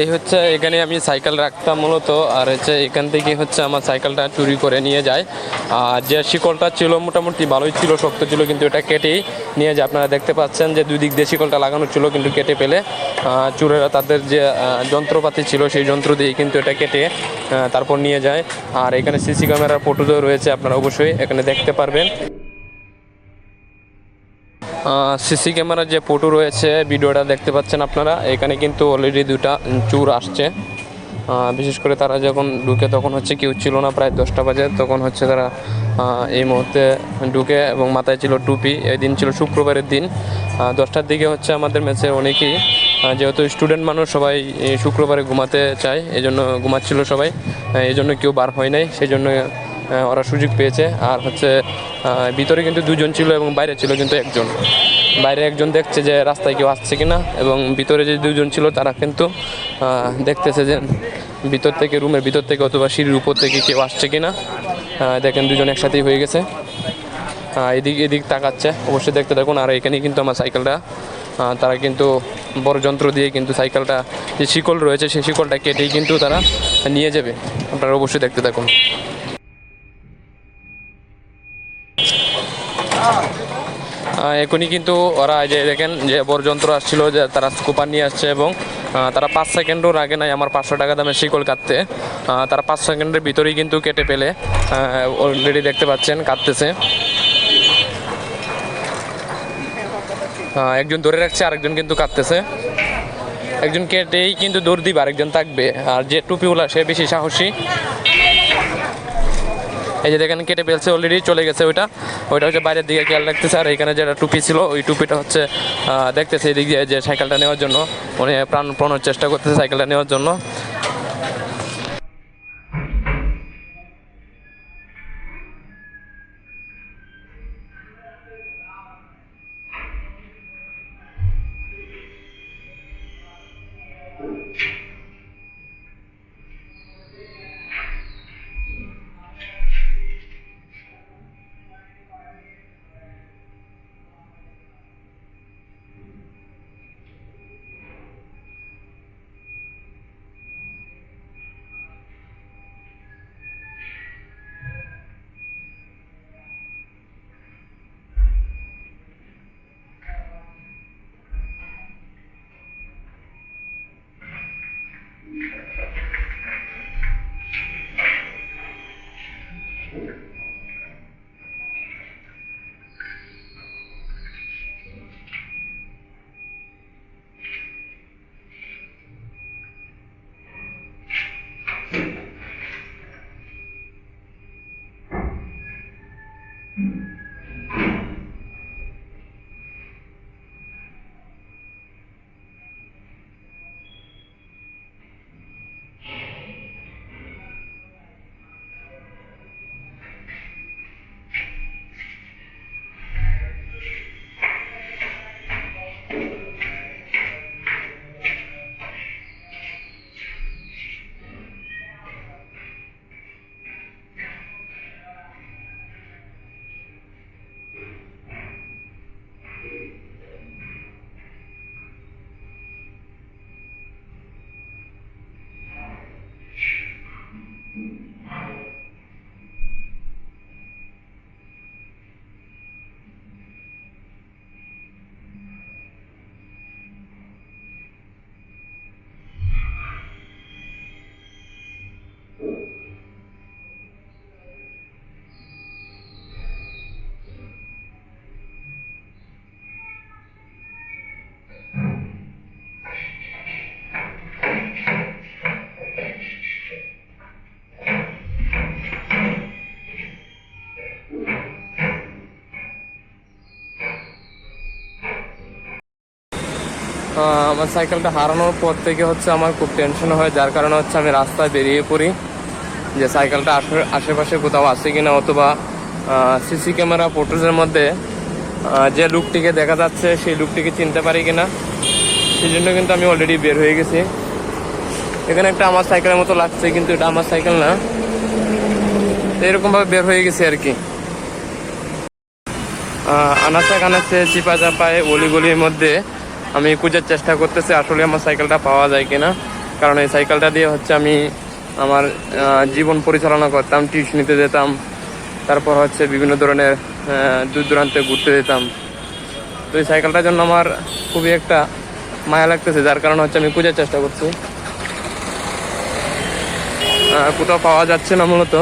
এই হচ্ছে এখানে আমি সাইকেল রাখতাম মূলত, আর হচ্ছে এখান থেকে হচ্ছে আমার সাইকেলটা চুরি করে নিয়ে যায়। আর যে শিকলটা ছিল মোটামুটি ভালোই ছিল, শক্ত ছিল, কিন্তু এটা কেটেই নিয়ে যায়। আপনারা দেখতে পাচ্ছেন যে দুই দিক দিয়ে শিকলটা লাগানো ছিল, কিন্তু কেটে পেলে চোরেরা তাদের যে যন্ত্রপাতি ছিল সেই যন্ত্র দিয়ে কিন্তু এটা কেটে তারপর নিয়ে যায়। আর এখানে সিসি ক্যামেরার ফটোও রয়েছে, আপনারা অবশ্যই এখানে দেখতে পারবেন। সিসি ক্যামেরার যে ফটো রয়েছে, ভিডিওটা দেখতে পাচ্ছেন আপনারা। এখানে কিন্তু অলরেডি দুটা চুর আসছে। বিশেষ করে তারা যখন ঢুকে তখন হচ্ছে কেউ ছিল না, প্রায় দশটা বাজে, তখন হচ্ছে তারা এই মুহূর্তে ঢুকে এবং মাথায় ছিল টুপি। এই দিন ছিল শুক্রবারের দিন। দশটার দিকে হচ্ছে আমাদের ম্যাচে অনেকেই যেহেতু স্টুডেন্ট মানুষ, সবাই শুক্রবারে ঘুমাতে চায় এই জন্য ঘুমাচ্ছিল সবাই। এই জন্য কেউ বার হয় নাই সেই জন্য ওরা সুযোগ পেয়েছে। আর হচ্ছে ভিতরে কিন্তু দুজন ছিল এবং বাইরে ছিল কিন্তু একজন। বাইরে একজন দেখছে যে রাস্তায় কেউ আসছে কিনা এবং ভিতরে যে দুজন ছিল তারা কিন্তু দেখতেছে যে ভিতর থেকে রুমের ভিতর থেকে অথবা সিঁড়ির উপর থেকে কেউ আসছে কিনা। দেখেন দুজন একসাথেই হয়ে গেছে। এদিক এদিক তাকাচ্ছে। অবশ্যই দেখতে থাকুন। আর এখানেই কিন্তু আমার সাইকেলটা। তারা কিন্তু বড় যন্ত্র দিয়ে কিন্তু সাইকেলটা, যে শিকল রয়েছে, সেই শিকলটা কেটেই কিন্তু তারা নিয়ে যাবে। আপনারা অবশ্যই দেখতে থাকুন। এখনই কিন্তু ওরা যে দেখেন যে বরযন্ত্র আসছিল যে তারা স্কুপার নিয়ে আসছে এবং তারা পাঁচ সেকেন্ডও আগে নাই আমার পাঁচশো টাকা দামের শিকল কাটতে। তারা পাঁচ সেকেন্ডের ভিতরেই কিন্তু কেটে পেলে অলরেডি দেখতে পাচ্ছেন, কাটতেছে। একজন ধরে রাখছে, আরেকজন কিন্তু কাটতেছে। একজন কেটেই কিন্তু দৌড় দিবে, আরেকজন থাকবে। আর যে টুপিওয়ালা সে বেশি সাহসী। এই যে দেখেন, কেটে ফেলছে অলরেডি চলে গেছে ওইটা। ওইটা হচ্ছে বাইরের দিকে খেয়াল রাখতেছে, আর এখানে যেটা টুপি ছিল, ওই টুপিটা হচ্ছে দেখতেছে এদিক দিয়ে যে সাইকেলটা নেওয়ার জন্য। উনি প্রাণ প্রাণের চেষ্টা করতেছে সাইকেলটা নেওয়ার জন্য। here. আমার সাইকেলটা হারানোর পর থেকে হচ্ছে আমার খুব টেনশন হয়, যার কারণে হচ্ছে আমি রাস্তায় বেরিয়ে পড়ি। যে সাইকেলটা আশে- আশেপাশে কোথাও আছে কিনা অথবা সিসি ক্যামেরা ফুটেজের মধ্যে যে লুকটিকে দেখা যাচ্ছে, সেই লুকটিকে চিনতে পারি কিনা সেই জন্য কিন্তু আমি অলরেডি বের হয়ে গেছি। এখানে একটা আমার সাইকেলের মতো লাগছে, কিন্তু এটা আমার সাইকেল না। এরকমভাবে বের হয়ে গেছি আর কি। আনাচে কানাচে চিপা চাপায় অলিগলির মধ্যে আমি খুঁজার চেষ্টা করতেছি, আসলে আমার সাইকেলটা পাওয়া যায় কিনা। কারণ এই সাইকেলটা দিয়ে হচ্ছে আমি আমার জীবন পরিচালনা করতাম টিউশনিতে যেতাম, তারপর হচ্ছে বিভিন্ন ধরনের দূর দূরান্তে ঘুরতে যেতাম। তো এই সাইকেলটার জন্য আমার খুবই একটা মায়া লাগতেছে, যার কারণে হচ্ছে আমি খুঁজার চেষ্টা করছি। কোথাও পাওয়া যাচ্ছে না মূলত।